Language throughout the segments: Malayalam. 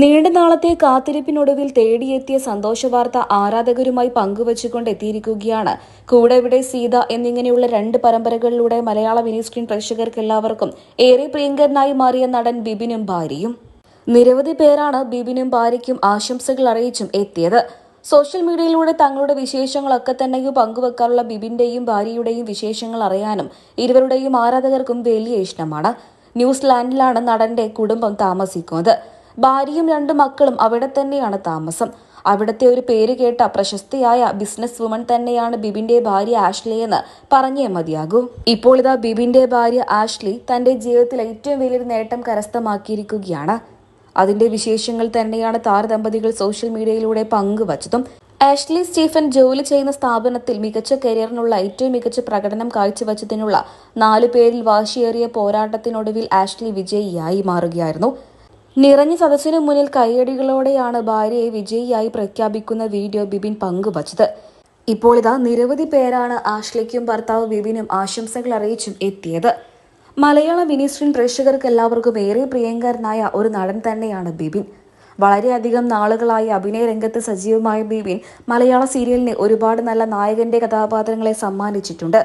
നീണ്ട നാളത്തെ കാത്തിരിപ്പിനൊടുവിൽ തേടിയെത്തിയ സന്തോഷവാർത്ത ആരാധകരുമായി പങ്കുവച്ചുകൊണ്ട് എത്തിയിരിക്കുകയാണ് കൂടെ ഇവിടെ സീത എന്നിങ്ങനെയുള്ള രണ്ട് പരമ്പരകളിലൂടെ മലയാള മിനി സ്ക്രീൻ പ്രേക്ഷകർക്കെല്ലാവർക്കും ഏറെ പ്രിയങ്കരനായി മാറിയ നടൻ ബിബിനും ഭാര്യയും. നിരവധി പേരാണ് ബിബിനും ഭാര്യയ്ക്കും ആശംസകൾ അറിയിച്ചും എത്തിയത്. സോഷ്യൽ മീഡിയയിലൂടെ തങ്ങളുടെ വിശേഷങ്ങളൊക്കെ തന്നെയും പങ്കുവെക്കാറുള്ള ബിബിന്റെയും ഭാര്യയുടെയും വിശേഷങ്ങൾ അറിയാനും ഇരുവരുടെയും ആരാധകർക്കും വലിയ ഇഷ്ടമാണ്. ന്യൂസിലാൻഡിലാണ് നടന്റെ കുടുംബം താമസിക്കുന്നത്. ഭാര്യയും രണ്ട് മക്കളും അവിടെ തന്നെയാണ് താമസം. അവിടുത്തെ ഒരു പേര് കേട്ട പ്രശസ്തിയായ ബിസിനസ് വുമൺ തന്നെയാണ് ബിബിന്റെ ഭാര്യ ആഷ്ലി എന്ന് പറഞ്ഞേ മതിയാകൂ. ഇപ്പോൾ ഇതാ ബിബിന്റെ ഭാര്യ ആഷ്ലി തന്റെ ജീവിതത്തിൽ ഏറ്റവും വലിയൊരു നേട്ടം കരസ്ഥമാക്കിയിരിക്കുകയാണ്. അതിന്റെ വിശേഷങ്ങൾ തന്നെയാണ് താരദമ്പതികൾ സോഷ്യൽ മീഡിയയിലൂടെ പങ്കുവച്ചതും. ആഷ്ലി സ്റ്റീഫൻ ജോലി ചെയ്യുന്ന സ്ഥാപനത്തിൽ മികച്ച കരിയറിനുള്ള ഏറ്റവും മികച്ച പ്രകടനം കാഴ്ചവച്ചതിനുള്ള നാലു പേരിൽ വാശിയേറിയ പോരാട്ടത്തിനൊടുവിൽ ആഷ്ലി വിജയിയായി മാറുകയായിരുന്നു. നിറഞ്ഞ സദസ്സിനു മുന്നിൽ കൈയടികളോടെയാണ് ഭാര്യയെ വിജയിയായി പ്രഖ്യാപിക്കുന്ന വീഡിയോ ബിബിൻ പങ്കുവച്ചത്. ഇപ്പോൾ ഇതാ നിരവധി പേരാണ് ആഷ്ലിക്കും ഭർത്താവ് ബിബിനും ആശംസകൾ അറിയിച്ചും എത്തിയത്. മലയാള മിനി സ്ക്രീൻ പ്രേക്ഷകർക്ക് എല്ലാവർക്കും ഏറെ പ്രിയങ്കരനായ ഒരു നടൻ തന്നെയാണ് ബിബിൻ വളരെയധികം നാളുകളായി അഭിനയ രംഗത്ത് സജീവമായ ബിബിൻ മലയാള സീരിയലിന് ഒരുപാട് നല്ല നായകന്റെ കഥാപാത്രങ്ങളെ സമ്മാനിച്ചിട്ടുണ്ട്.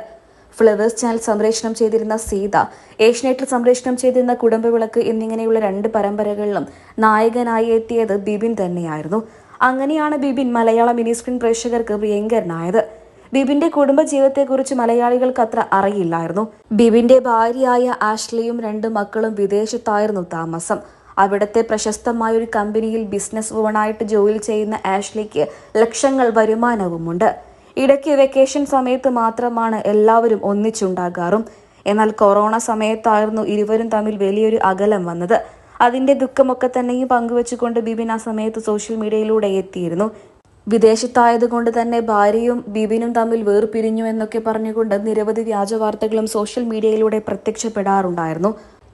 ഫ്ലവേഴ്സ് ചാനൽ സംപ്രേഷണം ചെയ്തിരുന്ന സീത ഏഷ്യനെറ്റിൽ സംപ്രേഷണം ചെയ്തിരുന്ന കുടുംബവിളക്ക് എന്നിങ്ങനെയുള്ള രണ്ട് പരമ്പരകളിലും നായകനായി എത്തിയത് ബിബിൻ തന്നെയായിരുന്നു. അങ്ങനെയാണ് ബിബിൻ മലയാള മിനി സ്ക്രീൻ പ്രേക്ഷകർക്ക് പ്രിയങ്കരനായത്. ബിബിന്റെ കുടുംബജീവിതത്തെക്കുറിച്ച് മലയാളികൾക്ക് അത്ര അറിയില്ലായിരുന്നു. ബിബിന്റെ ഭാര്യയായ ആഷ്ലിയും രണ്ട് മക്കളും വിദേശത്തായിരുന്നു താമസം. അവിടുത്തെ പ്രശസ്തമായ ഒരു കമ്പനിയിൽ ബിസിനസ് വുമണായിട്ട് ജോലി ചെയ്യുന്ന ആഷ്ലിക്ക് ലക്ഷങ്ങൾ വരുമാനവുമുണ്ട്. ഇടയ്ക്ക് വെക്കേഷൻ സമയത്ത് മാത്രമാണ് എല്ലാവരും ഒന്നിച്ചുണ്ടാകാറും. എന്നാൽ കൊറോണ സമയത്തായിരുന്നു ഇരുവരും തമ്മിൽ വലിയൊരു അകലം വന്നത്. അതിന്റെ ദുഃഖമൊക്കെ തന്നെയും പങ്കുവെച്ചുകൊണ്ട് ബിബിൻ ആ സമയത്ത് സോഷ്യൽ മീഡിയയിലൂടെ എത്തിയിരുന്നു. വിദേശത്തായതുകൊണ്ട് തന്നെ ഭാര്യയും ബിബിനും തമ്മിൽ വേർപിരിഞ്ഞു എന്നൊക്കെ പറഞ്ഞുകൊണ്ട് നിരവധി വ്യാജ വാർത്തകളും സോഷ്യൽ മീഡിയയിലൂടെ പ്രത്യക്ഷപ്പെടാറുണ്ടായിരുന്നു.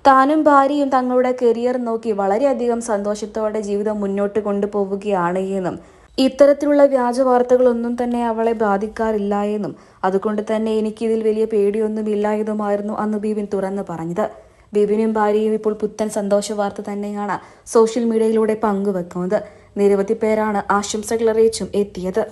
താനും ഭാര്യയും തങ്ങളുടെ കരിയർ നോക്കി വളരെയധികം സന്തോഷത്തോടെ ജീവിതം മുന്നോട്ട് കൊണ്ടുപോവുകയാണ് എന്നും ഇത്തരത്തിലുള്ള വ്യാജ വാർത്തകളൊന്നും തന്നെ അവളെ ബാധിക്കാറില്ല എന്നും അതുകൊണ്ട് തന്നെ എനിക്കിതിൽ വലിയ പേടിയൊന്നുമില്ല എന്നുമായിരുന്നു അന്ന് ബിബിൻ തുറന്നു പറഞ്ഞത്. ബിബിനും ഭാര്യയും ഇപ്പോൾ പുത്തൻ സന്തോഷ വാർത്ത തന്നെയാണ് സോഷ്യൽ മീഡിയയിലൂടെ പങ്കുവെക്കുന്നത്. നിരവധി പേരാണ് ആശംസകൾ അറിയിച്ചും എത്തിയത്.